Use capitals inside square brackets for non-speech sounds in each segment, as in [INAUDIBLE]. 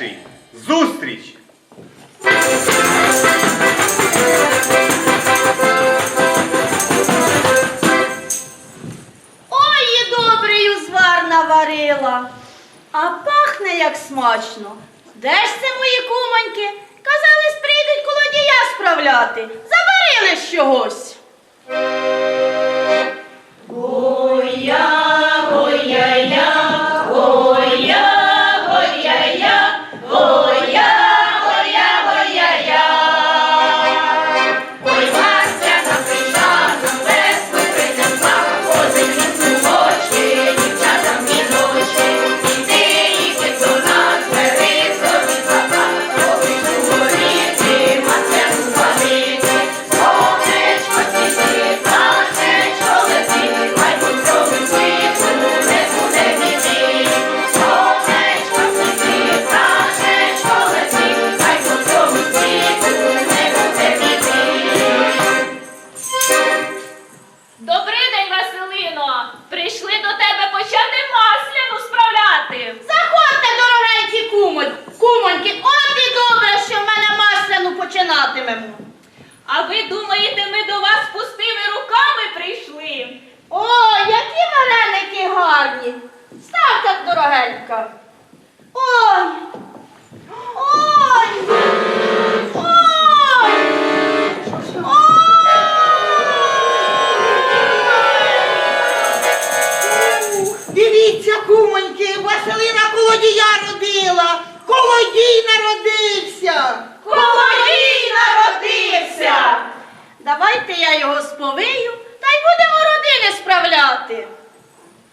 перший зустріч! Ой, і добрий узвар наварила, а пахне як смачно. Де ж це мої кумоньки? Казались, прийдуть колодія справляти. Забарили ж чогось. Василино! Прийшли до тебе почати масляну справляти. Заходьте, дорогенькі кумонь, кумоньки, от і добре, що в мене масляну починатимемо. А ви думаєте, ми до вас пустими Давайте я його сповию, та й будемо родини справляти.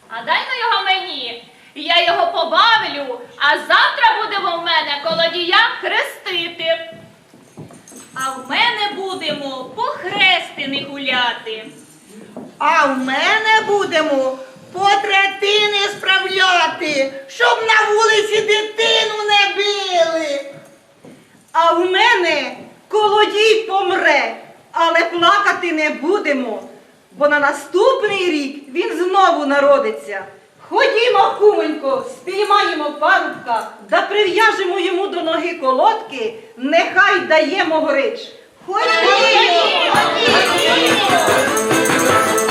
А дай ну його мені. Я його побавлю, а завтра будемо в мене колодія хрестити. А в мене будемо по хрестини гуляти. А в мене будемо по третини справляти, щоб на вулиці дитину не били. А в мене колодій помре, але плакати не будемо, бо на наступний рік він знову народиться. Ходімо, кумонько, спіймаємо парубка да прив'яжемо йому до ноги колодки, нехай даємо горич. Ходімо! День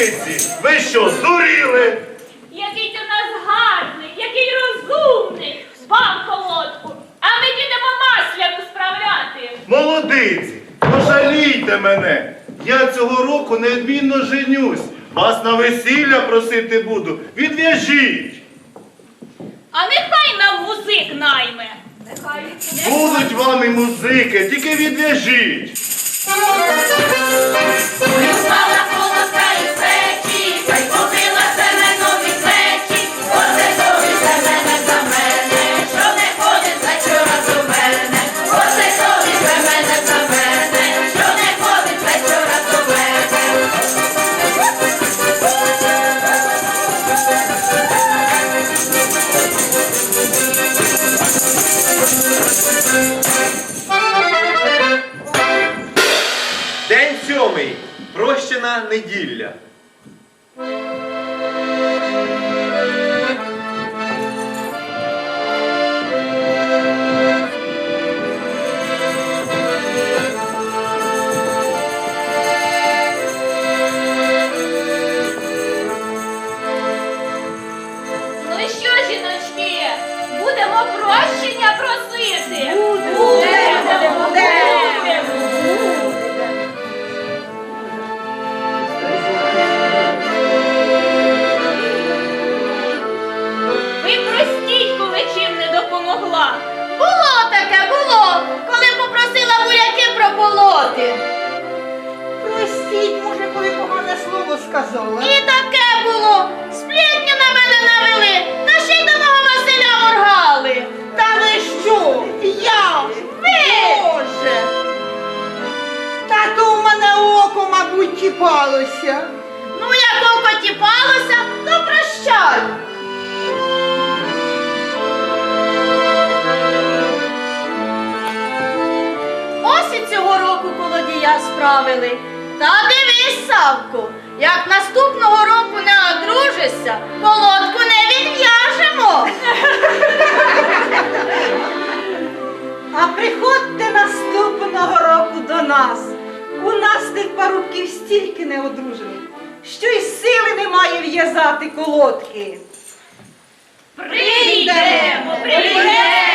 Молодиці! Ви що, здуріли? Який ти в нас гарний, який розумний, спав колодку, а ми їдемо масляну справляти. Молодиці! Пожалійте мене! Я цього року неодмінно женюсь. Вас на весілля просити буду. Відв'яжіть! А нехай нам музик найме. Нехай Будуть вам і музики, тільки відв'яжіть. Стала колоска із День сьомий. Прощена неділя. Будемо. Ви простіть, коли чим не допомогла. Було таке, було, коли попросила буряки прополоти. Простіть, може, коли око, мабуть, тіпалося. Ну, як око тіпалося, то прощай. Ось і цього року колодія справили. Та дивись, Савку, як наступного року не одружишся, колодку не відв'яжемо. [LAUGHS] А приходьте наступного року до нас. У нас тих парубків стільки неодружених, що й сили немає в'язати колодки. Прийдемо, прийдемо.